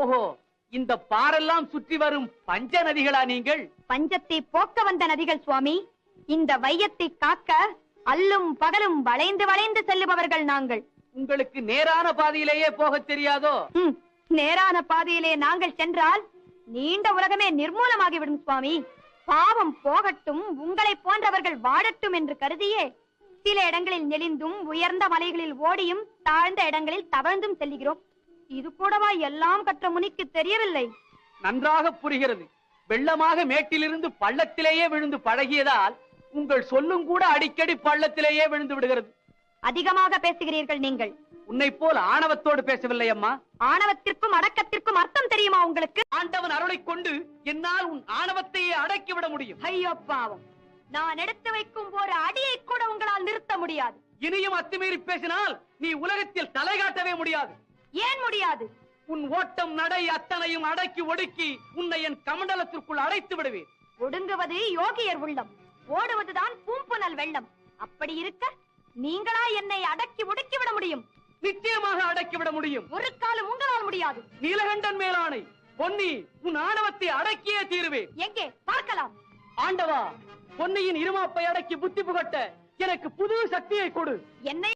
ஓஹோ இந்த பாரெல்லாம் சுற்றி வரும் பஞ்ச நதிகளா நீங்கள்? பஞ்சத்தை போக்க வந்த நதிகள் சுவாமி. இந்த வையத்தை காக்க அல்லும் பகலும் வளைந்து வளைந்து செல்லுபவர்கள் நாங்கள். உங்களுக்கு நேரான பாதையிலேயே போகத் தெரியாதோ? நேரான பாதையிலே நாங்கள் சென்றால் நீண்ட உலகமே நிர்மூலமாகிவிடும் சுவாமி. பாவம் போகட்டும் உங்களை போன்றவர்கள் வாழட்டும் என்று கருதியே சில இடங்களில் நெளிந்தும் உயர்ந்த மலைகளில் ஓடியும் தாழ்ந்த இடங்களில் தவழ்ந்தும் செல்லுகிறோம் இது கூடவா எல்லாம் கற்ற முனிக்கு தெரியவில்லை? நன்றாக புரிகிறது. வெள்ளமாக மேட்டிலிருந்து பள்ளத்திலேயே விழுந்து பழகியதால் உங்கள் சொல்லும் கூட அடிக்கடி பள்ளத்திலேயே விழுந்து விடுகிறது. அதிகமாக பேசுகிறீர்கள் நீங்கள். உன்னை போல் ஆணவத்தோடு பேசவில்லை அம்மா. ஆணவத்திற்கும் அடக்கத்திற்கும் அர்த்தம் தெரியுமா உங்களுக்கு? ஆண்டவன் அருளைக் கொண்டு என்னால் உன் ஆணவத்தையே அடக்கிவிட முடியும். ஐயோ பாவம். நான் எடுத்து வைக்கும் ஒரு அடியை கூட உங்களால் நிறுத்த முடியாது. இனியும் அத்துமீறி பேசினால் நீ உலகத்தில் தலை காட்டவே முடியாது. ஏன் முடியாது? உன் ஓட்டம் நடை அத்தனையும் அடக்கி ஒடுக்கி உன்னை என் கமண்டலத்திற்குள் அடைத்து விடுவேன். ஒடுங்குவது யோகியர் உள்ளம். ஓடுவதுதான் பூம்புனல் வெள்ளம். அப்படி இருக்க நீங்களா என்னை அடக்கி ஒடுக்கி விட முடியும்? நிச்சயமாக அடக்கிவிட முடியும். ஒரு காலம் உங்களால் முடியாது. நீலகண்டன் மேலானை பொன்னி உன் ஆணவத்தை அடக்கியே தீருவேன். எங்கே? பார்க்கலாம். ஆண்டவா பொன்னியின் இருமாப்பை அடக்கி புத்தி புகட்ட எனக்கு புது சக்தியை கொடு. என்னை